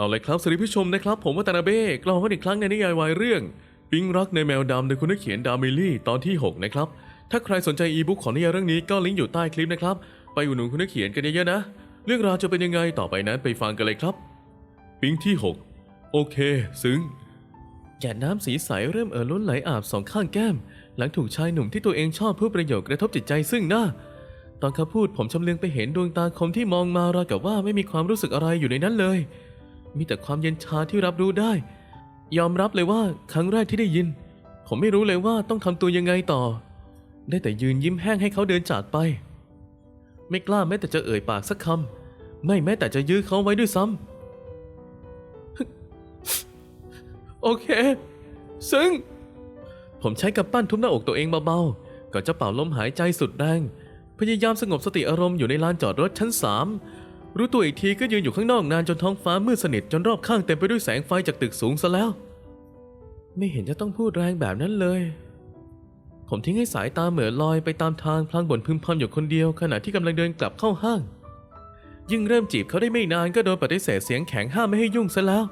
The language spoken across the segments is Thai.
เอาเลยครับสวัสดีผู้ชมนะครับ ผมวัตนาเบ้กลับมาอีกครั้งในนิยายวายเรื่อง ปิ๊งรักในแมวดำโดยคุณนักเขียนดามิลี่ตอนที่ 6 นะครับ ถ้าใครสนใจอีบุ๊กของนิยายเรื่องนี้ก็ลิงก์อยู่ใต้คลิปนะครับ ไปอุดหนุนคุณนักเขียนกันเยอะๆนะ เรื่องราวจะเป็นยังไงต่อไปนั้นไปฟังกันเลยครับ ปิ๊งที่ 6 โอเค ซึ้งหยาดน้ำสีใสเริ่มเอ่อล้นไหลอาบสองข้างแก้ม หลังถูกชายหนุ่มที่ตัวเองชอบพูดประโยคกระทบจิตใจซึ่งหน้าตอนเขาพูดผมชำเลืองไปเห็นดวงตาคมที่มองมาราวกับว่าไม่มีความรู้สึกอะไรอยู่ในนั้นเลย มีแต่ความเย็นชาที่รับรู้ได้ ยอมรับเลยว่าครั้งแรกที่ได้ยิน ผมไม่รู้เลยว่าต้องทำตัวยังไงต่อ ได้แต่ยืนยิ้มแห้งให้เขาเดินจากไป ไม่กล้าแม้แต่จะเอ่ยปากสักคำไม่แม้แต่จะยื้อเขาไว้ด้วยซ้ำโอเค ซึ่ง ผมใช้กับปั้นทุบหน้าอกตัวเองเบาๆก่อนจะเป่าลมหายใจสุดแรงพยายามสงบสติอารมณ์อยู่ในลานจอดรถชั้นสาม รู้ตัวอีกทีก็ยืนอยู่ข้างนอกนานจนท้องฟ้ามืดสนิทจนรอบข้างเต็มไปด้วยแสงไฟจากตึกสูงซะแล้ว ไม่เห็นจะต้องพูดแรงแบบนั้นเลย ผมทิ้งให้สายตาเหมือลอยไปตามทางพลางบ่นพึมพำอยู่คนเดียวขณะที่กำลังเดินกลับเข้าห้าง ยิ่งเริ่มจีบเขาได้ไม่นานก็โดนปฏิเสธเสียงแข็งห้ามไม่ให้ยุ่งซะแล้ว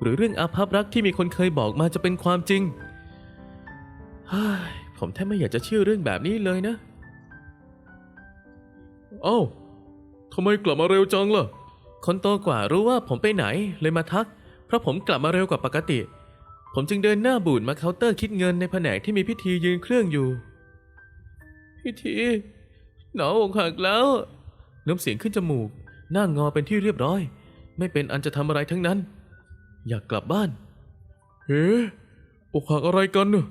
หรือเรื่องอาภัพรักที่มีคนเคยบอกมาจะเป็นความจริงผมแทบไม่อยากจะเชื่อเรื่องแบบนี้เลยนะเอ้ ทำไมกลับมาเร็วจังล่ะ คนโตกว่ารู้ว่าผมไปไหนเลยมาทัก เพราะผมกลับมาเร็วกว่าปกติ ผมจึงเดินหน้าบูดมาเคาน์เตอร์คิดเงินในแผนกที่มีพิธียืนเครื่องอยู่ พิธีหนาวอกหักแล้วน้ำเสียงขึ้นจมูก หน้างอเป็นที่เรียบร้อย ไม่เป็นอันจะทำอะไรทั้งนั้น อยากกลับบ้าน เฮ้อกหักอะไรกันเนอะ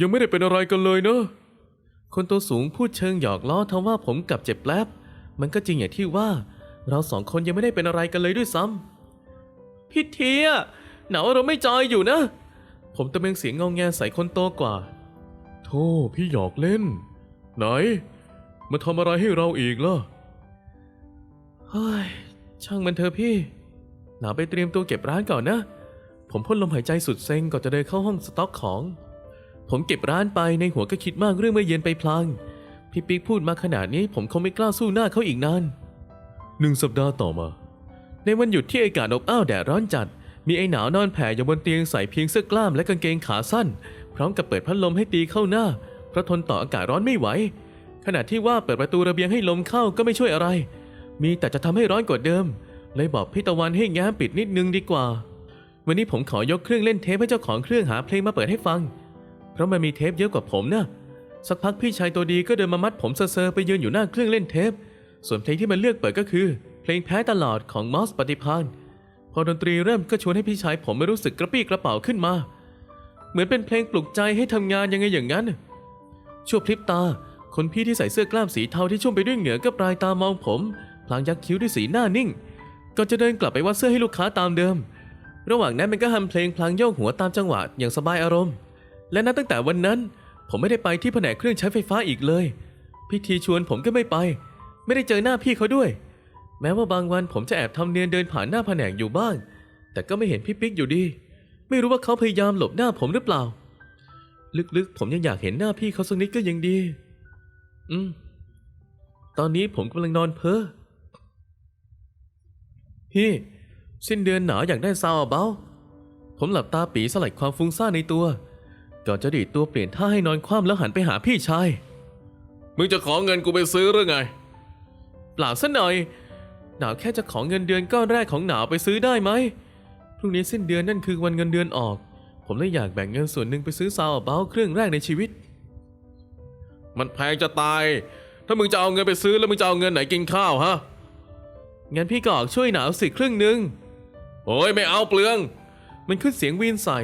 ยังไม่ได้เป็นอะไรกันเลยเนอะคนตัวสูงพูดเชิงหยอกล้อทว่าผมกลับเจ็บแป๊บ มันก็จริงอย่างที่ว่า เราสองคนยังไม่ได้เป็นอะไรกันเลยด้วยซ้ำพี่เทียหนาวเราไม่จอยอยู่นะ ผมตะเบงเสียงงองแงใส่คนโตกว่า โธ่พี่หยอกเล่น ไหน มาทำอะไรให้เราอีกล่ะเฮ้ยช่างมันเถอะพี่ หนาวไปเตรียมตัวเก็บร้านก่อนนะ ผมพ่นลมหายใจสุดเซ็งก่อนจะเดินเข้าห้องสต็อกของ ผมเก็บร้านไปในหัวก็คิดมากเรื่องเมื่อเย็นไปพลาง พี่ปิ๊กพูดมาขนาดนี้ผมคงไม่กล้าสู้หน้าเขาอีกนานหนึ่งสัปดาห์ต่อมา ในวันหยุดที่อากาศอบอ้าวแดดร้อนจัด มีไอ้หนาวนอนแผ่อยู่บนเตียงใส่เพียงเสื้อกล้ามและกางเกงขาสั้น พร้อมกับเปิดพัดลมให้ตีเข้าหน้า เพราะทนต่ออากาศร้อนไม่ไหว ขณะที่ว่าเปิดประตูระเบียงให้ลมเข้าก็ไม่ช่วยอะไร มีแต่จะทำให้ร้อนกว่าเดิม เลยบอกพี่ตะวันให้แง้มปิดนิดนึงดีกว่า วันนี้ผมขอยกเครื่องเล่นเทปให้เจ้าของเครื่องหาเพลงมาเปิดให้ฟัง เพราะมันมีเทปเยอะกว่าผมนะ สักพักพี่ชายตัวดีก็เดินมามัดผมเซอร์ๆไปยืนอยู่หน้าเครื่องเล่นเทป ส่วนเพลงที่มันเลือกเปิดก็คือ เพลงแพ้ตลอดของมอสปฏิพานพอดนตรีเริ่มก็ชวนให้พี่ชายผมไม่รู้สึกกระปี้กระเป๋าขึ้นมา เหมือนเป็นเพลงปลุกใจให้ทำงานยังไงอย่างนั้น ชั่วพริบตา คนพี่ที่ใส่เสื้อกล้ามสีเทาที่ชุ่มไปด้วยเหงื่อก็ปลายตามองผม พลางยักคิ้วด้วยสีหน้านิ่งก่อนจะเดินกลับไปวัดเสื้อให้ลูกค้าตามเดิม ระหว่างนั้นมันก็ฮัมเพลงพลางโยกหัวตามจังหวะอย่างสบายอารมณ์ และนับตั้งแต่วันนั้น ผมไม่ได้ไปที่แผนกเครื่องใช้ไฟฟ้าอีกเลย พิธีชวนผมก็ไม่ไป ไม่ได้เจอหน้าพี่เขาด้วย แม้ว่าบางวันผมจะแอบทำเนียนเดินผ่านหน้าแผนกอยู่บ้าง แต่ก็ไม่เห็นพี่ปิ๊กอยู่ดี ไม่รู้ว่าเขาพยายามหลบหน้าผมหรือเปล่า ลึกๆ ผมยังอยากเห็นหน้าพี่เขาสักนิดก็ยังดี อืม ตอนนี้ผมกำลังนอนเพ้อพี่สิ้นเดือนหนาวอยากได้ซาวเบาผมหลับตาปีสลัดความฟุ้งซ่านในตัว ก่อนจะดีดตัวเปลี่ยนท่าให้นอนคว่ำแล้วหันไปหาพี่ชาย มึงจะขอเงินกูไปซื้อหรือไง เปล่าสัหน่อย หนาวแค่จะขอเงินเดือนก้อนแรกของหนาวไปซื้อได้ไหมพรุ่งนี้สิ้นเดือนนั่นคือวันเงินเดือนออก ผมเลยอยากแบ่งเงินส่วนหนึ่งไปซื้อซาวเบาเครื่องแรกในชีวิต มันแพงจะตาย ถ้ามึงจะเอาเงินไปซื้อแล้วมึงจะเอาเงินไหนกินข้าวฮะ งั้นพี่ก็ออกช่วยหนาวสิครึ่งหนึ่งโอ้ยไม่เอาเปลือง มันขึ้นเสียงวีนใส่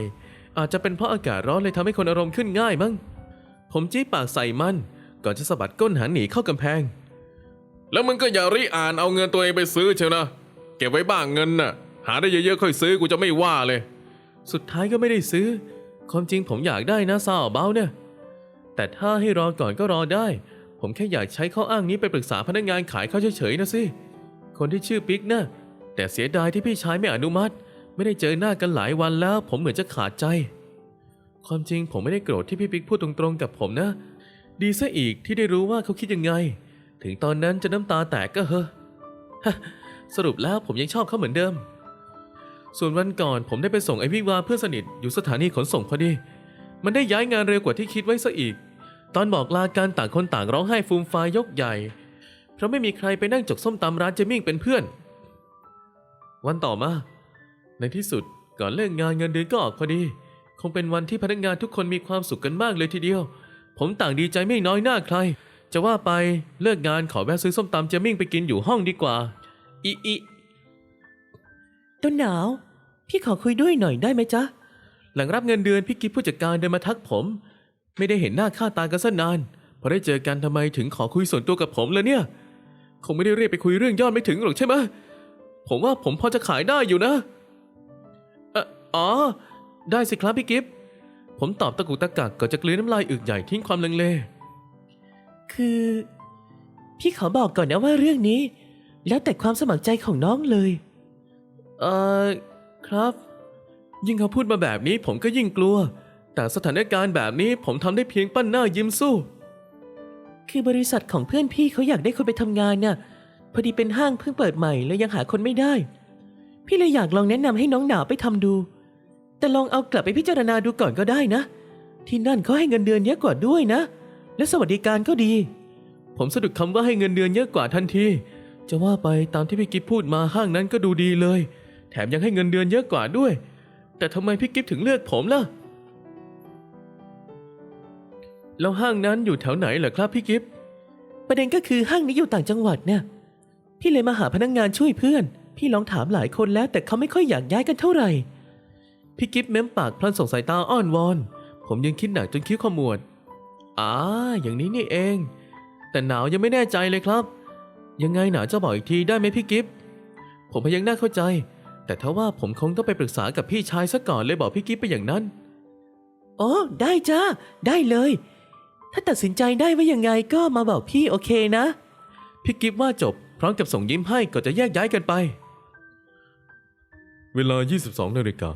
อาจจะเป็นเพราะอากาศร้อนเลยทำให้คนอารมณ์ขึ้นง่ายมั้ง ผมจี้ปากใส่มัน ก่อนจะสะบัดก้นหันหนีเข้ากำแพง แล้วมึงก็อย่าริอ่านเอาเงินตัวเองไปซื้อเชียวนะ เก็บไว้บ้างเงินน่ะ หาได้เยอะๆค่อยซื้อกูจะไม่ว่าเลย สุดท้ายก็ไม่ได้ซื้อ ความจริงผมอยากได้นะซาวเบ้าเนี่ย แต่ถ้าให้รอก่อนก็รอได้ ผมแค่อยากใช้ข้ออ้างนี้ไปปรึกษาพนักงานขายเขาเฉยๆนะสิ คนที่ชื่อปิ๊กนะแต่เสียดายที่พี่ชายไม่อนุมัติ ไม่ได้เจอหน้ากันหลายวันแล้ว ผมเหมือนจะขาดใจ ความจริงผมไม่ได้โกรธที่พี่ปิ๊กพูดตรงๆกับผมนะ ดีซะอีกที่ได้รู้ว่าเขาคิดยังไง ถึงตอนนั้นจะน้ำตาแตกก็เหอะสรุปแล้วผมยังชอบเขาเหมือนเดิม ส่วนวันก่อนผมได้ไปส่งไอวิวาเพื่อนสนิทอยู่สถานีขนส่งพอดี มันได้ย้ายงานเร็วกว่าที่คิดไว้ซะอีก ตอนบอกลาการต่างคนต่างร้องไห้ฟูมฟายยกใหญ่ เพราะไม่มีใครไปนั่งจกส้มตำร้านเจมิ่งเป็นเพื่อน วันต่อมา ในที่สุดก่อนเลิกงานเงินเดือนก็ออกพอดี คงเป็นวันที่พนักงานทุกคนมีความสุขกันมากเลยทีเดียว ผมต่างดีใจไม่น้อยหน้าใคร จะว่าไปเลิกงานขอแวะซื้อส้มตำเจมิ่งไปกินอยู่ห้องดีกว่า อีอีต้นหนาว พี่ขอคุยด้วยหน่อยได้ไหมจ๊ะ หลังรับเงินเดือนพี่กิฟผู้จัดการเดินมาทักผม ไม่ได้เห็นหน้าค่าตากันซะนานพอได้เจอกันทำไมถึงขอคุยส่วนตัวกับผมเลยเนี่ย คงไม่ได้เรียกไปคุยเรื่องยอดไม่ถึงหรอกใช่ไหมผมว่าผมพอจะขายได้อยู่นะเอ่ออ๋อ ได้สิครับพี่กิฟผมตอบตะกุกตะกักก่อนจะกลืนน้ำลายอึกใหญ่ทิ้งความลังเล คือ พี่ขอบอกก่อนนะว่าเรื่องนี้ แล้วแต่ความสมัครใจของน้องเลย เอ่อ ครับ ยิ่งเขาพูดมาแบบนี้ผมก็ยิ่งกลัว แต่สถานการณ์แบบนี้ผมทำได้เพียงปั้นหน้ายิ้มสู้ คือบริษัทของเพื่อนพี่เขาอยากได้คนไปทำงานน่ะ พอดีเป็นห้างเพิ่งเปิดใหม่แล้วยังหาคนไม่ได้ พี่เลยอยากลองแนะนำให้น้องหนาวไปทำดู แต่ลองเอากลับไปพิจารณาดูก่อนก็ได้นะ ที่นั่นเขาให้เงินเดือนเยอะกว่าด้วยนะ และสวัสดิการก็ดี ผมสะดุดคำว่าให้เงินเดือนเยอะกว่าทันที จะว่าไปตามที่พี่กิฟพูดมาห้างนั้นก็ดูดีเลย แถมยังให้เงินเดือนเยอะกว่าด้วย แต่ทำไมพี่กิฟถึงเลือกผมล่ะ แล้วห้างนั้นอยู่แถวไหนเหรอครับพี่กิฟประเด็นก็คือห้างนี้อยู่ต่างจังหวัดเนี่ยพี่เลยมาหาพนักงงานช่วยเพื่อน พี่ลองถามหลายคนแล้วแต่เขาไม่ค่อยอยากย้ายกันเท่าไหร่ พี่กิฟเม้มปากพลันส่งสายตาอ้อนวอน ผมยังคิดหนักจนคิ้วขมวดอ่าอย่างนี้นี่เอง แต่หนาวยังไม่แน่ใจเลยครับ ยังไงหนาวจะบอกอีกทีได้ไหมพี่กิฟผมพยังน่าเข้าใจ แต่ถ้าว่าผมคงต้องไปปรึกษากับพี่ชายซะก่อนเลยบอกพี่กิฟไปอย่างนั้นอ๋อได้จ้าได้เลย ถ้าตัดสินใจได้ว่ายังไงก็มาบอกพี่โอเคนะพี่กิฟว่าจบพร้อมกับส่งยิ้มให้ก่อนจะแยกย้ายกันไป เวลา 22นาฬิกา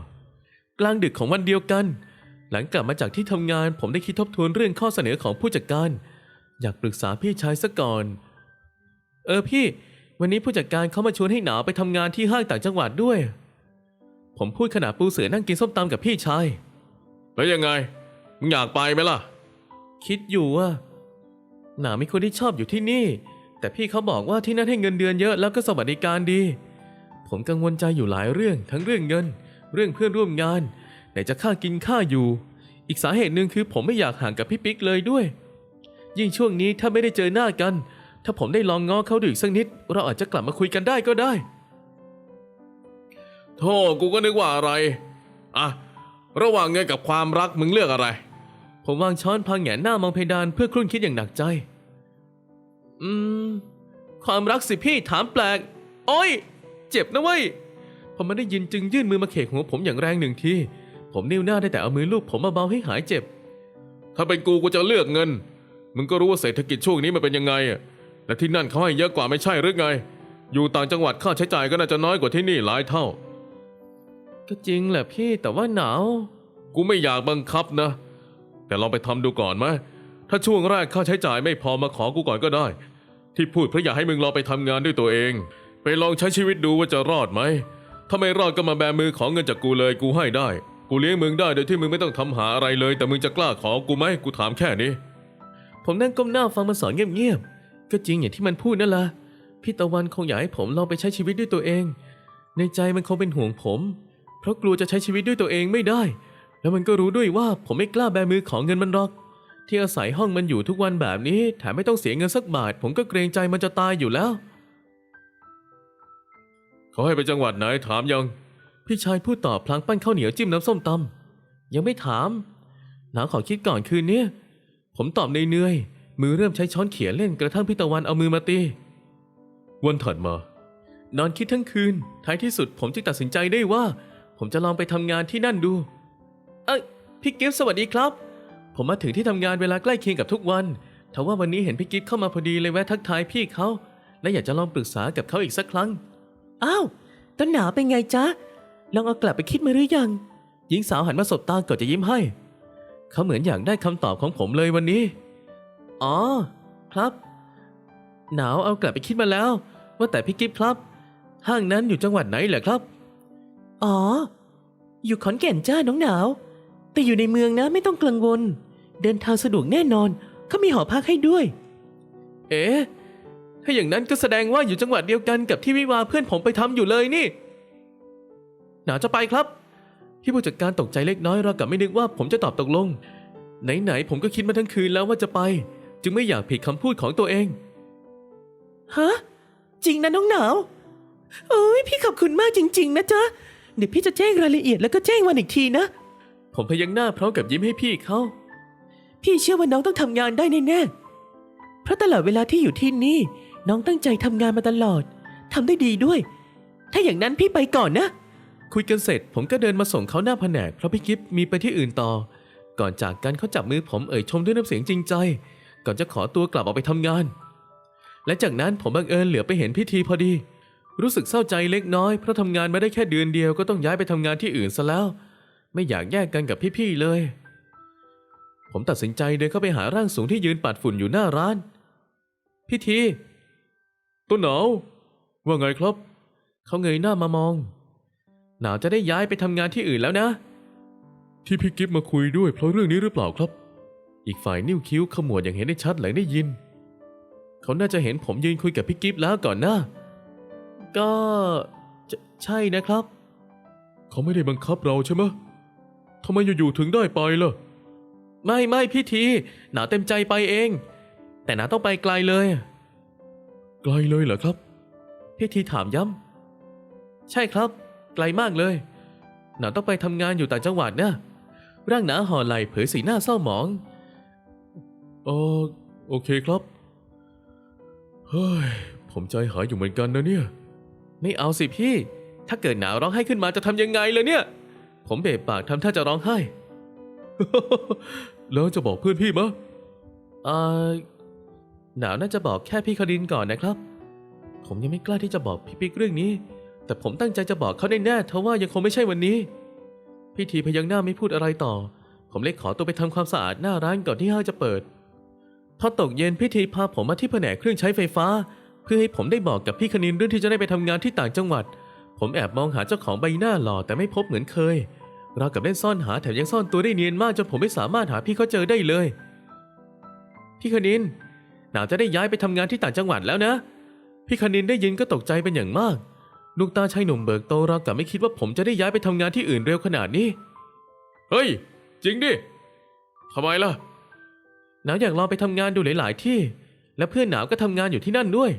กลางดึกของวันเดียวกัน หลังกลับมาจากที่ทำงานผมได้คิดทบทวนเรื่องข้อเสนอของผู้จัดการ อยากปรึกษาพี่ชายซะก่อน เออพี่ วันนี้ผู้จัดการเขามาชวนให้หนาวไปทำงานที่ห้างต่างจังหวัดด้วย ผมพูดขณะปูเสือนั่งกินส้มตำกับพี่ชาย แล้วยังไงมึงอยากไปไหมล่ะ คิดอยู่ว่า หนามีคนที่ชอบอยู่ที่นี่ แต่พี่เขาบอกว่าที่นั่นให้เงินเดือนเยอะแล้วก็สวัสดิการดี ผมกังวลใจอยู่หลายเรื่องทั้งเรื่องเงิน เรื่องเพื่อนร่วมงาน ไหนจะค่ากินค่าอยู่ อีกสาเหตุหนึ่งคือผมไม่อยากห่างกับพี่ปิ๊กเลยด้วย ยิ่งช่วงนี้ถ้าไม่ได้เจอหน้ากัน ถ้าผมได้ลองง้อเขาดูอีกสักนิด เราอาจจะกลับมาคุยกันได้ก็ได้โธ่กูก็นึกว่าอะไรอะระหว่างเงินกับความรักมึงเลือกอะไร ผมวางช้อนพังแหงนหน้ามองเพดานเพื่อครุ่นคิดอย่างหนักใจ อืม ความรักสิพี่ถามแปลก โอ้ย เจ็บนะเว้ย พอมันได้ยินจึงยื่นมือมาเขกหัวผมอย่างแรงหนึ่งที ผมนิ้วหน้าได้แต่เอามือลูบผมเบาๆให้หายเจ็บ ถ้าเป็นกูกูจะเลือกเงิน มึงก็รู้ว่าเศรษฐกิจช่วงนี้มันเป็นยังไงอะและที่นั่นเขาให้เยอะกว่าไม่ใช่หรือไง อยู่ต่างจังหวัดค่าใช้จ่ายก็น่าจะน้อยกว่าที่นี่หลายเท่า ก็จริงแหละพี่แต่ว่าหนาว กูไม่อยากบังคับนะ แต่ลองไปทำดูก่อนไหมถ้าช่วงแรกค่าใช้จ่ายไม่พอมาขอกูก่อนก็ได้ ที่พูดเพราะอยากให้มึงลองไปทำงานด้วยตัวเอง ไปลองใช้ชีวิตดูว่าจะรอดไหม ถ้าไม่รอดก็มาแบมือขอเงินจากกูเลยกูให้ได้ กูเลี้ยงมึงได้โดยที่มึงไม่ต้องทำหาอะไรเลย แต่มึงจะกล้าขอกูไหมกูถามแค่นี้ ผมนั่งก้มหน้าฟังมันสอนเงียบๆ ก็จริงอย่างที่มันพูดนั่นละพี่ตะวันคงอยากให้ผมลองไปใช้ชีวิตด้วยตัวเอง ในใจมันคงเป็นห่วงผม เพราะกลัวจะใช้ชีวิตด้วยตัวเองไม่ได้ แล้วมันก็รู้ด้วยว่าผมไม่กล้าแบมือของเงินมันหรอก ที่อาศัยห้องมันอยู่ทุกวันแบบนี้แถมไม่ต้องเสียเงินสักบาท ผมก็เกรงใจมันจะตายอยู่แล้ว เขาให้ไปจังหวัดไหนถามยัง พี่ชายพูดตอบพลางปั้นข้าวเหนียวจิ้มน้ำส้มตำยังไม่ถามหนาขอคิดก่อนคืนนี้ผมตอบในเนื่อยๆมือเริ่มใช้ช้อนเขียนเล่นกระทั่งพี่ตะวันเอามือมาตีวันถัดมา นอนคิดทั้งคืน ท้ายที่สุดผมจึงตัดสินใจได้ว่า ผมจะลองไปทำงานที่นั่นดู เอ้ยพี่กิฟสวัสดีครับ ผมมาถึงที่ทำงานเวลาใกล้เคียงกับทุกวันทว่าวันนี้เห็นพี่กิฟเข้ามาพอดีเลยแวะทักทายพี่เขาและอยากจะลองปรึกษากับเขาอีกสักครั้ง อ้าวต้นหนาวเป็นไงจ๊ะลองเอากลับไปคิดมาหรือยัง หญิงสาวหันมาสบตาก่อนจะยิ้มให้ เขาเหมือนอยากได้คำตอบของผมเลยวันนี้ อ๋อ ครับ หนาวเอากลับไปคิดมาแล้ว ว่าแต่พี่กิฟครับ ห้างนั้นอยู่จังหวัดไหนเหรอครับ อ๋อ อยู่ขอนแก่นจ้าน้องหนาว แต่อยู่ในเมืองนะไม่ต้องกังวล เดินทางสะดวกแน่นอนเขามีหอพักให้ด้วย เอ๊ะ ถ้าอย่างนั้นก็แสดงว่าอยู่จังหวัดเดียวกันกับที่วิวาเพื่อนผมไปทำอยู่เลยนี่ หนาวจะไปครับพี่ผู้จัดการตกใจเล็กน้อยเรากับไม่นึกว่าผมจะตอบตกลง ไหนๆผมก็คิดมาทั้งคืนแล้วว่าจะไป จึงไม่อยากผิดคำพูดของตัวเอง ฮะ จริงนะน้องหนาวโอ้ยพี่ขอบคุณมากจริง ๆ นะจ๊ะ เดี๋ยวพี่จะแจ้งรายละเอียดแล้วก็แจ้งวันอีกทีนะ ผมพยักหน้าพร้อมกับยิ้มให้พี่เขาพี่เชื่อว่าน้องต้องทำงานได้แน่ๆเพราะตลอดเวลาที่อยู่ที่นี่ น้องตั้งใจทำงานมาตลอดทำได้ดีด้วย ถ้าอย่างนั้นพี่ไปก่อนนะ คุยกันเสร็จผมก็เดินมาส่งเขาหน้าแผนกเพราะพี่กิฟมีไปที่อื่นต่อ ก่อนจากกันเขาจับมือผมเอ่ยชมด้วยน้ำเสียงจริงใจ ก่อนจะขอตัวกลับออกไปทำงาน และจากนั้นผมบังเอิญเหลือไปเห็นพิธีพอดี รู้สึกเศร้าใจเล็กน้อยเพราะทำงานมาได้แค่เดือนเดียวก็ต้องย้ายไปทำงานที่อื่นซะแล้ว ไม่อยากแยกกันกับพี่ๆเลย ผมตัดสินใจเดินเข้าไปหาร่างสูงที่ยืนปัดฝุ่นอยู่หน้าร้าน พิธี ต้นหนาวว่าไงครับ เขาเงยหน้ามามอง หนาวจะได้ย้ายไปทำงานที่อื่นแล้วนะ ที่พี่กิฟมาคุยด้วยเพราะเรื่องนี้หรือเปล่าครับ อีกฝ่ายนิ้วคิ้วขมวดอย่างเห็นได้ชัดหลังได้ยิน เขาน่าจะเห็นผมยืนคุยกับพี่กิฟแล้วก่อนหน้า ก็ใชใช่นะครับ เขาไม่ได้บังคับเราใช่ไหมทำไมอยู่ๆถึงได้ไปล่ะ ไม่ไม่พี่ที หนาเต็มใจไปเอง แต่หนาต้องไปไกลเลย ไกลเลยเหรอครับพี่ทีถามย้ำ ใช่ครับ ไกลมากเลย หนาต้องไปทำงานอยู่ต่างจังหวัดนะร่างหนาห่อไหลเผยสีหน้าเศร้าหมองเออโอเคครับ เฮ้ย ผมใจหายอยู่เหมือนกันนะเนี่ย ไม่เอาสิพี่ ถ้าเกิดหนาวร้องไห้ขึ้นมาจะทำยังไงเลยเนี่ย ผมเบะปากทำท่าจะร้องไห้ แล้วจะบอกเพื่อนพี่มะเอ่อ หนาวน่าจะบอกแค่พี่คดินก่อนนะครับ ผมยังไม่กล้าที่จะบอกพี่ปิ๊กเรื่องนี้ แต่ผมตั้งใจจะบอกเขาแน่ๆทว่ายังคงไม่ใช่วันนี้ พี่ทีพยักหน้าไม่พูดอะไรต่อ ผมเลยขอตัวไปทำความสะอาดหน้าร้านก่อนที่ห้างจะเปิด พอตกเย็นพี่ทีพาผมมาที่แผนกเครื่องใช้ไฟฟ้า เพื่อให้ผมได้บอกกับพี่คณินเรื่องที่จะได้ไปทำงานที่ต่างจังหวัด ผมแอบมองหาเจ้าของใบหน้าหล่อแต่ไม่พบเหมือนเคยเรากับเล่นซ่อนหาแถมยังซ่อนตัวได้เนียนมากจนผมไม่สามารถหาพี่เขาเจอได้เลย พี่คณิน นาวจะได้ย้ายไปทำงานที่ต่างจังหวัดแล้วนะ พี่คณินได้ยินก็ตกใจเป็นอย่างมากลูกตาชายหนุ่มเบิกโตเรากับไม่คิดว่าผมจะได้ย้ายไปทำงานที่อื่นเร็วขนาดนี้ เฮ้ย จริงดิทำไมล่ะ หนาวอยากลองไปทำงานดูหลาย ๆ ที่ และเพื่อนหนาวก็ทำงานอยู่ที่นั่นด้วย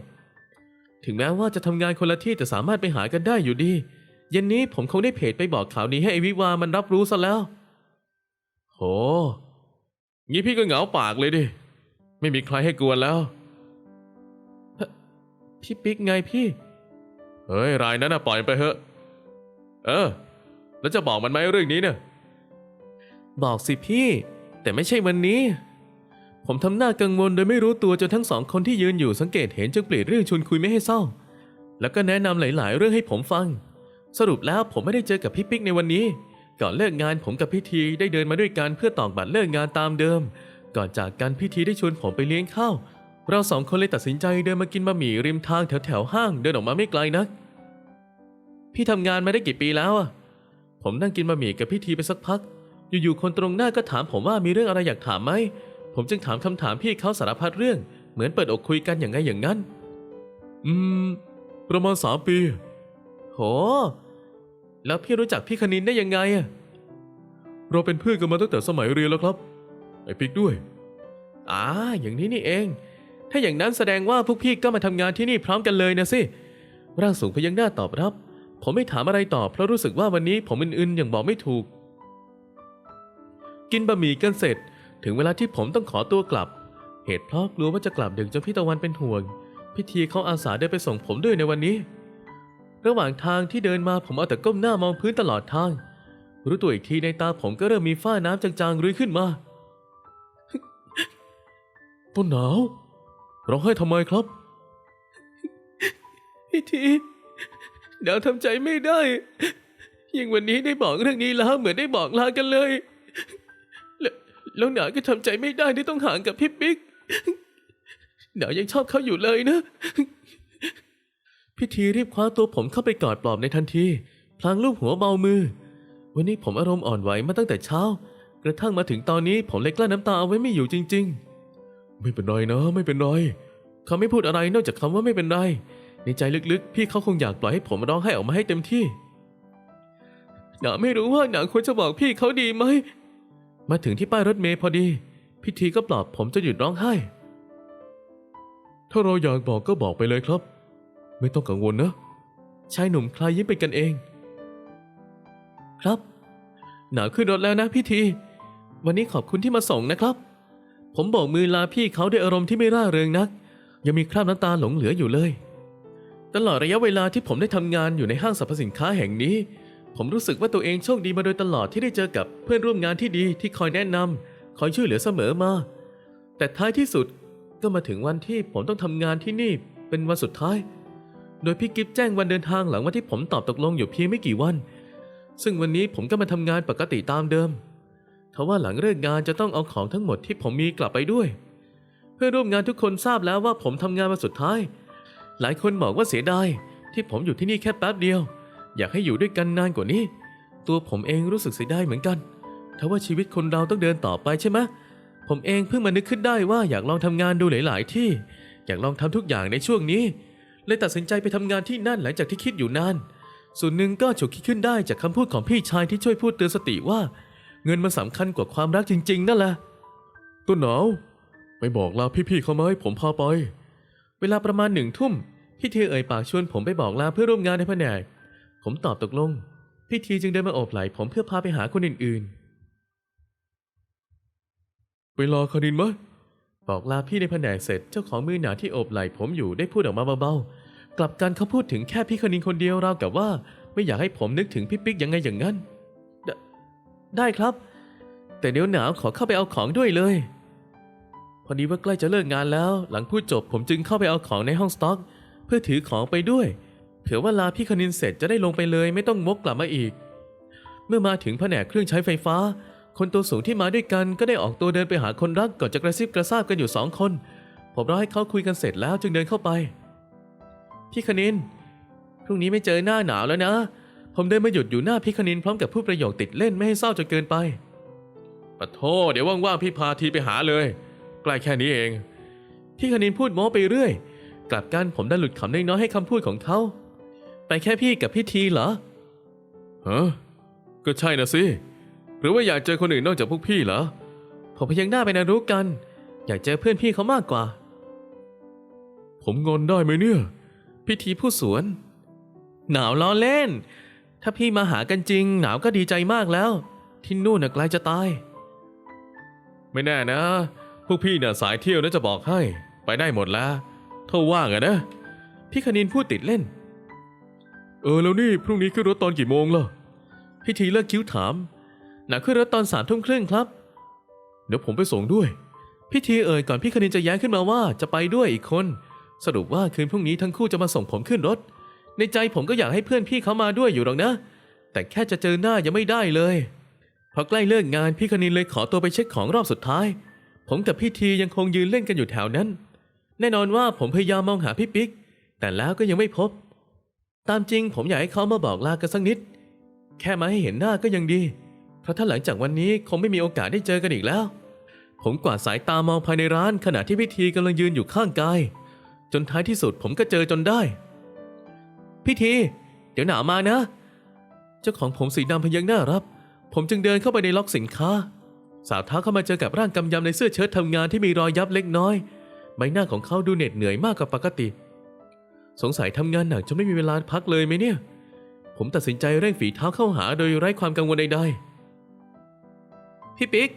ถึงแม้ว่าจะทำงานคนละที่แต่สามารถไปหากันได้อยู่ดี เย็นนี้ผมคงได้เพจไปบอกข่าวนี้ให้ไอวิวามันรับรู้ซะแล้ว โห งี้พี่ก็เหงาปากเลยดิ ไม่มีใครให้กวนแล้ว พี่ปิ๊กไงพี่ เฮ้ย รายนั้นน่ะปล่อยไปเถอะ เออ แล้วจะบอกมันไหมเรื่องนี้เนี่ยบอกสิพี่ แต่ไม่ใช่วันนี้ ผมทำหน้ากังวลโดยไม่รู้ตัวจนทั้งสองคนที่ยืนอยู่สังเกตเห็นจึงเปลี่ยนเรื่องชวนคุยไม่ให้เศร้า แล้วก็แนะนำหลาย ๆ เรื่องให้ผมฟัง สรุปแล้วผมไม่ได้เจอกับพี่ปิ๊กในวันนี้ ก่อนเลิกงานผมกับพี่ทีได้เดินมาด้วยกันเพื่อตอกบัตรเลิกงานตามเดิม ก่อนจากกันพี่ทีได้ชวนผมไปเลี้ยงข้าว เราสองคนเลยตัดสินใจเดินมากินบะหมี่ริมทางแถวแถวๆห้างเดินออกมาไม่ไกลนัก พี่ทำงานมาได้กี่ปีแล้วอะผมนั่งกินบะหมี่กับพี่ทีไปสักพัก อยู่ๆคนตรงหน้าก็ถามผมว่ามีเรื่องอะไรอยากถามไหม ผมจึงถามคำถามพี่เขาสารพัดเรื่อง เหมือนเปิดอกคุยกันอย่างไงอย่างนั้น อืม ประมาณสามปี โห แล้วพี่รู้จักพี่คณินได้ยังไงอะเราเป็นเพื่อนกันมาตั้งแต่สมัยเรียนแล้วครับ ไอ้ปิ๊กด้วยอ่าอย่างนี้นี่เอง ถ้าอย่างนั้นแสดงว่าพวกพี่ก็มาทำงานที่นี่พร้อมกันเลยนะสิร่างสูงพยักหน้าตอบรับ ผมไม่ถามอะไรต่อเพราะรู้สึกว่าวันนี้ผมอึนๆอย่างบอกไม่ถูก กินบะหมี่กันเสร็จ ถึงเวลาที่ผมต้องขอตัวกลับ เหตุเพราะกลัวว่าจะกลับดึกจนพี่ตะวันเป็นห่วง พิธีเขาอาสาเดินไปส่งผมด้วยในวันนี้ ระหว่างทางที่เดินมาผมเอาแต่ก้มหน้ามองพื้นตลอดทาง รู้ตัวอีกทีในตาผมก็เริ่มมีฝ้าน้ำจางๆรุยขึ้นมา ต้นหนาวร้องไห้ทำไมครับพิธีเดี๋ยวทำใจไม่ได้ ยิ่งวันนี้ได้บอกเรื่องนี้แล้วเหมือนได้บอกลากันเลย แล้วแล้วหนาก็ทำใจไม่ได้ที่ต้องห่างกับพี่ปิ๊กหนายังชอบเขาอยู่เลยนะพิธีรีบคว้าตัวผมเข้าไปกอดปลอบในทันที พลางลูบหัวเบามือ วันนี้ผมอารมณ์อ่อนไหวมาตั้งแต่เช้า กระทั่งมาถึงตอนนี้ผมเลยกลั้นน้ำตาเอาไว้ไม่อยู่จริง ๆ ไม่เป็นไรนะไม่เป็นไรเขาไม่พูดอะไรนอกจากคำว่าไม่เป็นไร ในใจลึกๆ พี่เขาคงอยากปล่อยให้ผมร้องไห้ออกมาให้เต็มที่หนาไม่รู้ว่าหนาควรจะบอกพี่เขาดีไหม มาถึงที่ป้ายรถเมล์พอดี พิธีก็ปลอบผมจะหยุดร้องไห้ ถ้าเราอยากบอกก็บอกไปเลยครับ ไม่ต้องกังวลนะ ชายหนุ่มคลายยิ้มเป็นกันเอง ครับ หนาขึ้นรถแล้วนะพี่ทีวันนี้ขอบคุณที่มาส่งนะครับ ผมบอกมือลาพี่เขาด้วยอารมณ์ที่ไม่ร่าเริงนัก ยังมีคราบน้ำตาหลงเหลืออยู่เลย ตลอดระยะเวลาที่ผมได้ทำงานอยู่ในห้างสรรพสินค้าแห่งนี้ ผมรู้สึกว่าตัวเองโชคดีมาโดยตลอดที่ได้เจอกับเพื่อนร่วมงานที่ดีที่คอยแนะนำคอยช่วยเหลือเสมอมา แต่ท้ายที่สุดก็มาถึงวันที่ผมต้องทำงานที่นี่เป็นวันสุดท้าย โดยพี่กิฟแจ้งวันเดินทางหลังวันที่ผมตอบตกลงอยู่เพียงไม่กี่วัน ซึ่งวันนี้ผมก็มาทำงานปกติตามเดิม ทว่าหลังเลิกงานจะต้องเอาของทั้งหมดที่ผมมีกลับไปด้วย เพื่อนร่วมงานทุกคนทราบแล้วว่าผมทำงานมาสุดท้าย หลายคนบอกว่าเสียดายที่ผมอยู่ที่นี่แค่แป๊บเดียว อยากให้อยู่ด้วยกันนานกว่านี้ ตัวผมเองรู้สึกเสียดายเหมือนกันทว่าชีวิตคนเราต้องเดินต่อไปใช่ไหมผมเองเพิ่งมานึกขึ้นได้ว่าอยากลองทำงานดูหลาย ๆ ที่ อยากลองทำทุกอย่างในช่วงนี้ เลยตัดสินใจไปทำงานที่นั่นหลังจากที่คิดอยู่นาน ส่วนหนึ่งก็ฉุกคิดขึ้นได้จากคำพูดของพี่ชายที่ช่วยพูดเตือนสติว่า เงินมันสำคัญกว่าความรักจริง ๆ นั่นแหละต้นหนาวไปบอกลาพี่ๆเขาไหมผมพาไป เวลาประมาณหนึ่งทุ่มพี่เทีเอ่ยปากชวนผมไปบอกลาเพื่อร่วมงานในแผนก ผมตอบตกลง พี่ทีจึงเดินมาโอบไหล่ผมเพื่อพาไปหาคนอื่นๆ ไปรอคณินไหมบอกลาพี่ในแผนกเสร็จเจ้าของมือหนาที่โอบไหล่ผมอยู่ได้พูดออกมาเบาๆ กลับกันเขาพูดถึงแค่พี่คณินคนเดียวราวกับว่า ไม่อยากให้ผมนึกถึงพี่ปิ๊กยังไงอย่างนั้น ได้ครับ แต่เดี๋ยวหนาวขอเข้าไปเอาของด้วยเลย พอดีว่าใกล้จะเลิกงานแล้ว หลังพูดจบผมจึงเข้าไปเอาของในห้องสต็อก เพื่อถือของไปด้วย เผื่อว่าลาพี่คณินเสร็จจะได้ลงไปเลย ไม่ต้องวกกลับมาอีก เมื่อมาถึงแผนกเครื่องใช้ไฟฟ้า คนตัวสูงที่มาด้วยกันก็ได้ออกตัวเดินไปหาคนรักก่อนจะกระซิบกระซาบกันอยู่สองคน ผมรอให้เขาคุยกันเสร็จแล้วจึงเดินเข้าไป พี่คณินพรุ่งนี้ไม่เจอหน้าหนาวแล้วนะ ผมเดินมาหยุดอยู่หน้าพี่คณินพร้อมกับพูดประโยคติดเล่นไม่ให้เศร้าจนเกินไปปะโทเดี๋ยวว่างๆพี่พาทีไปหาเลย ใกล้แค่นี้เอง พี่คณินพูดโม้ไปเรื่อย กลับกันผมได้หลุดขำน้อยๆให้คำพูดของเขา ไปแค่พี่กับพี่ทีเหรอฮะก็ใช่นะสิ หรือว่าอยากเจอคนอื่นนอกจากพวกพี่เหรอ ผมพยังหน้าไปนะรู้กัน อยากเจอเพื่อนพี่เขามากกว่า ผมงอนได้ไหมเนี่ย พี่ทีผู้สวน หนาวล้อเล่น ถ้าพี่มาหากันจริง หนาวก็ดีใจมากแล้ว ที่นู่นน่ะไกลจะตาย ไม่แน่นะ พวกพี่น่ะสายเที่ยวนะจะบอกให้ ไปได้หมดแล้วเท่าว่างอะนะ พี่คณินพูดติดเล่น เออแล้วนี่พรุ่งนี้ขึ้นรถตอนกี่โมงล่ะ พี่ทีเลิกคิ้วถามหนักขึ้นรถตอนสามทุ่มครึ่งครับ เดี๋ยวผมไปส่งด้วย พี่ทีเอ่ยก่อนพี่คณินจะแย้งขึ้นมาว่าจะไปด้วยอีกคน สรุปว่าคืนพรุ่งนี้ทั้งคู่จะมาส่งผมขึ้นรถ ในใจผมก็อยากให้เพื่อนพี่เขามาด้วยอยู่หรอกนะ แต่แค่จะเจอหน้ายังไม่ได้เลยพอใกล้เลิกงานพี่คณินเลยขอตัวไปเช็คของรอบสุดท้าย ผมกับพี่ทียังคงยืนเล่นกันอยู่แถวนั้น แน่นอนว่าผมพยายามมองหาพี่ปิ๊ก แต่แล้วก็ยังไม่พบ ตามจริงผมอยากให้เขามาบอกลากันสักนิด แค่มาให้เห็นหน้าก็ยังดี เพราะถ้าหลังจากวันนี้คงไม่มีโอกาสได้เจอกันอีกแล้ว ผมกวาดสายตามองภายในร้านขณะที่พิธีกำลังยืนอยู่ข้างกาย จนท้ายที่สุดผมก็เจอจนได้ พิธีเดี๋ยวหนาวมานะ เจ้าของผมสีดำพยักหน้ารับ ผมจึงเดินเข้าไปในล็อกสินค้า สาวเท้าเข้ามาเจอกับร่างกำยำในเสื้อเชิ้ตทำงานที่มีรอยยับเล็กน้อย ใบหน้าของเขาดูเหน็ดเหนื่อยมากกว่าปกติ สงสัยทำงานหนักจนไม่มีเวลาพักเลยไหมเนี่ย ผมตัดสินใจเร่งฝีเท้าเข้าหาโดยไร้ความกังวลใดๆ พี่ปิ๊ก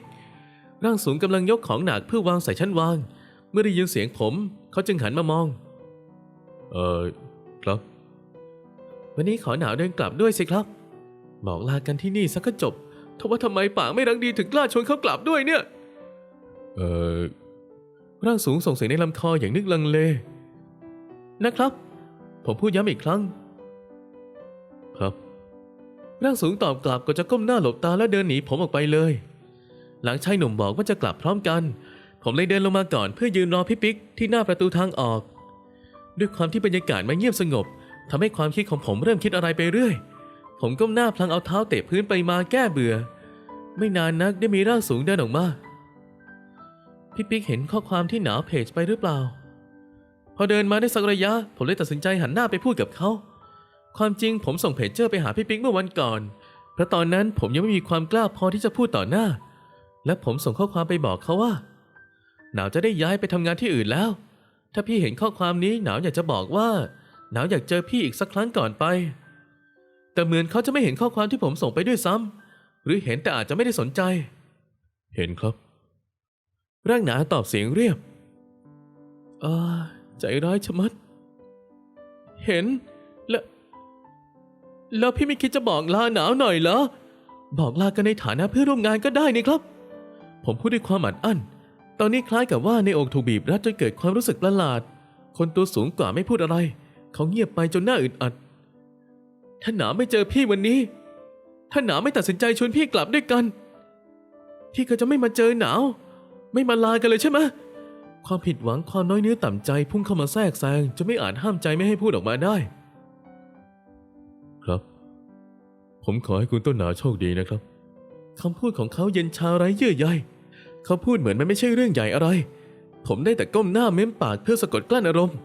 ร่างสูงกำลังยกของหนักเพื่อวางใส่ชั้นวาง เมื่อได้ยินเสียงผม เขาจึงหันมามอง เออครับ วันนี้ขอหนาวเดินกลับด้วยสิครับ บอกลากันที่นี่ซะก็จบทว่าทำไมป่ากไม่รักดีถึงกล้าชวนเขากลับด้วยเนี่ย เออร่างสูงส่งเสียงในลำคออย่างนึกลังเล นะครับ ผมพูดย้ำอีกครั้ง ครับ ร่างสูงตอบกลับก็จะก้มหน้าหลบตาและเดินหนีผมออกไปเลย หลังชายหนุ่มบอกว่าจะกลับพร้อมกัน ผมเลยเดินลงมาก่อนเพื่อยืนรอพี่ปิ๊กที่หน้าประตูทางออก ด้วยความที่บรรยากาศมันเงียบสงบ ทำให้ความคิดของผมเริ่มคิดอะไรไปเรื่อย ผมก้มหน้าพลังเอาเท้าเตะพื้นไปมาแก้เบื่อ ไม่นานนักได้มีร่างสูงเดินออกมา พี่ปิ๊กเห็นข้อความที่หนาวเพจไปหรือเปล่า พอเดินมาได้สักระยะ ผมเลยตัดสินใจหันหน้าไปพูดกับเขา ความจริงผมส่งเพจเจอร์ไปหาพี่ปิ๊กเมื่อวันก่อน เพราะตอนนั้นผมยังไม่มีความกล้าพอที่จะพูดต่อหน้า และผมส่งข้อความไปบอกเขาว่า หนาวจะได้ย้ายไปทำงานที่อื่นแล้ว ถ้าพี่เห็นข้อความนี้หนาวอยากจะบอกว่า หนาวอยากเจอพี่อีกสักครั้งก่อนไป แต่เหมือนเขาจะไม่เห็นข้อความที่ผมส่งไปด้วยซ้ำหรือเห็นแต่อาจจะไม่ได้สนใจ เห็นครับ ร่างหนาตอบเสียงเรียบอ่าใจร้ายชะมัด เห็น แล้ว แล้วพี่ไม่คิดจะบอกลาหนาวหน่อยเหรอ บอกลากันในฐานะเพื่อนร่วมงานก็ได้นี่ครับ ผมพูดด้วยความอัดอั้น ตอนนี้คล้ายกับว่าในอกถูกบีบรัดจนเกิดความรู้สึกประหลาด คนตัวสูงกว่าไม่พูดอะไร เขาเงียบไปจนหน้าอึดอัดถ้าหนาวไม่เจอพี่วันนี้ถ้าหนาวไม่ตัดสินใจชวนพี่กลับด้วยกัน พี่ก็จะไม่มาเจอหนาว ไม่มาลากันเลยใช่ไหมความผิดหวังความน้อยเนื้อต่ำใจพุ่งเข้ามาแทรกแซงจะไม่อาจห้ามใจไม่ให้พูดออกมาได้ ครับ ผมขอให้คุณต้นหนาวโชคดีนะครับคำพูดของเขาเย็นชาไร้เยื่อใยเขาพูดเหมือนมันไม่ใช่เรื่องใหญ่อะไร ผมได้แต่ก้มหน้าเม้มปากเพื่อสะกดกลั้นอารมณ์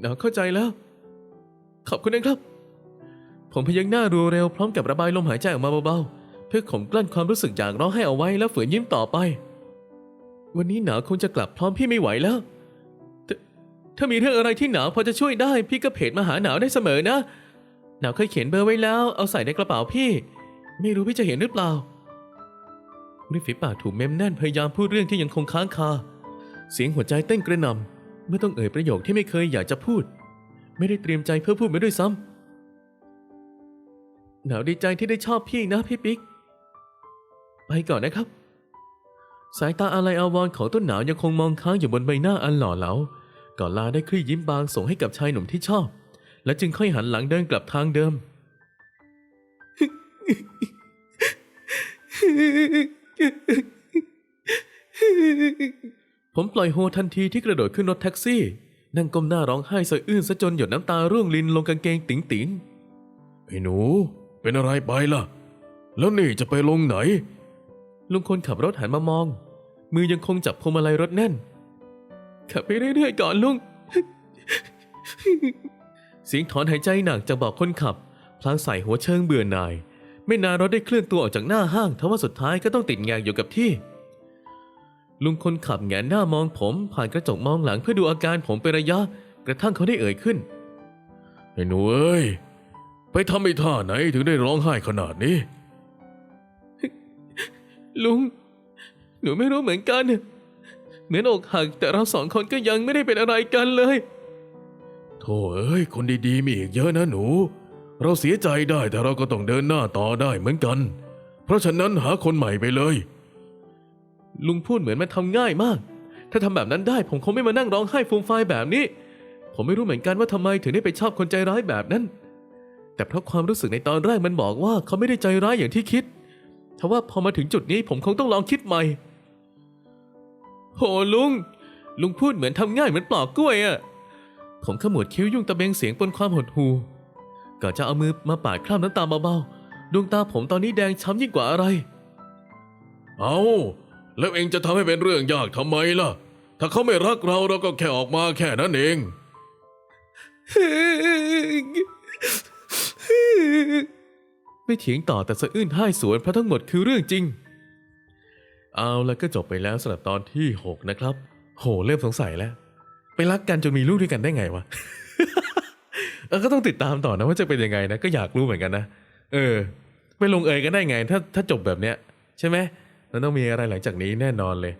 หนาวเข้าใจแล้ว ขอบคุณนะครับ ผมพยักหน้ารัวเร็วพร้อมกับระบายลมหายใจออกมาเบาๆ เพื่อข่มกลั้นความรู้สึกอยากร้องไห้เอาไว้แล้วฝืนยิ้มต่อไป วันนี้หนาวคงจะกลับพร้อมพี่ไม่ไหวแล้วถ้าถ้ามีเรื่องอะไรที่หนาวพอจะช่วยได้ พี่ก็เพจมาหาหนาวได้เสมอนะ หนาวเคยเขียนเบอร์ไว้แล้ว เอาใส่ในกระเป๋าพี่ ไม่รู้พี่จะเห็นหรือเปล่าริมฝีปากถูกเม้มแน่นพยายามพูดเรื่องที่ยังคงค้างคา เสียงหัวใจเต้นกระหน่ำเมื่อต้องเอ่ยประโยคที่ไม่เคยอยากจะพูด ไม่ได้เตรียมใจเพื่อพูดมาด้วยซ้ำหนาวดีใจที่ได้ชอบพี่นะพี่ปิ๊ก ไปก่อนนะครับ สายตาอะไรอาวรณ์ของต้นหนาวยังคงมองค้างอยู่บนใบหน้าอันหล่อเหลาก่อนลาได้คลี่ยิ้มบางส่งให้กับชายหนุ่มที่ชอบ และจึงค่อยหันหลังเดินกลับทางเดิม ผมปล่อยโฮทันทีที่กระโดดขึ้นรถแท็กซี่ นั่งก้มหน้าร้องไห้สะอื้นซะจนหยดน้ำตาร่วงลินลงกางเกงติ๋งติ๋งไอ้หนู เป็นอะไรไปล่ะ แล้วนี่จะไปลงไหน ลุงคนขับรถหันมามอง มือยังคงจับพวงมาลัยรถแน่น ขับไปเรื่อยๆก่อนลุง เสียงถอนหายใจหนักจากเบอกคนขับ พลางใส่หัวเชิงเบื่อหน่าย ไม่นานรถได้เคลื่อนตัวออกจากหน้าห้างทว่าสุดท้ายก็ต้องติดแงกอยู่กับที่ ลุงคนขับแงนหน้ามองผม ผ่านกระจกมองหลังเพื่อดูอาการผมเป็นระยะ กระทั่งเขาได้เอ่ยขึ้นไอ้หนูเอ้ย ไปทำไอ้ท่าไหนถึงได้ร้องไห้ขนาดนี้ ลุง หนูไม่รู้เหมือนกัน เหมือนอกหักแต่เราสองคนก็ยังไม่ได้เป็นอะไรกันเลยโธ่เอ้ย คนดีๆมีอีกเยอะนะหนู เราเสียใจได้แต่เราก็ต้องเดินหน้าต่อได้เหมือนกัน เพราะฉะนั้นหาคนใหม่ไปเลย ลุงพูดเหมือนมันทำง่ายมาก ถ้าทำแบบนั้นได้ผมคงไม่มานั่งร้องไห้ฟูมฟายแบบนี้ ผมไม่รู้เหมือนกันว่าทำไมถึงได้ไปชอบคนใจร้ายแบบนั้น แต่เพราะความรู้สึกในตอนแรกมันบอกว่าเขาไม่ได้ใจร้ายอย่างที่คิดทว่าพอมาถึงจุดนี้ผมคงต้องลองคิดใหม่ โหลุง ลุงพูดเหมือนทำง่ายเหมือนปลอกกล้วยอะผมขมวดคิ้วยุ่งตะเบงเสียงปนความหดหู่ก่อนจะเอามือมาปาดคราบน้ำตาเบาๆดวงตาผมตอนนี้แดงช้ำยิ่งกว่าอะไร เอา แล้วเองจะทำให้เป็นเรื่องยากทำไมล่ะ ถ้าเขาไม่รักเราเราก็แค่ออกมาแค่นั้นเอง ไม่เถียงต่อแต่สะอื้นไห้สวนเพราะทั้งหมดคือเรื่องจริง เอาแล้วก็จบไปแล้วสำหรับตอนที่ 6 นะครับ โหเริ่มสงสัยแล้ว ไปรักกันจนมีลูกด้วยกันได้ไงวะ เออก็ต้องติดตามต่อนะว่าจะเป็นยังไงนะ ก็อยากรู้เหมือนกันนะ เออ ไปลงเอยกันได้ไง ถ้าถ้าจบแบบเนี้ย ใช่ไหม มันต้องมีอะไรหลังจากนี้แน่นอนเลย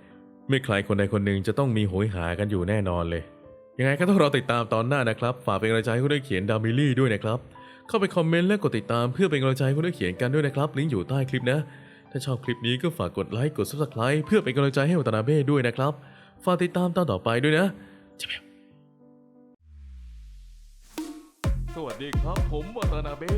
ไม่ใครคนใดคนหนึ่งจะต้องมีโหยหากันอยู่แน่นอนเลย ยังไงก็ต้องรอติดตามตอนหน้านะครับ ฝากเป็นกำลังใจให้คุณได้เขียนดามิลี่ด้วยนะครับ เข้าไปคอมเมนต์และกดติดตามเพื่อเป็นกำลังใจให้คุณได้เขียนกันด้วยนะครับ ลิงก์อยู่ใต้คลิปนะ ถ้าชอบคลิปนี้ก็ฝากกดไลค์ กด subscribe เพื่อเป็นกำลังใจให้วัตนาเบ้ด้วยนะครับ ฝากติดตามตอนต่อไปด้วยนะจะแบบสวัสดีครับผมวัตนาเบ้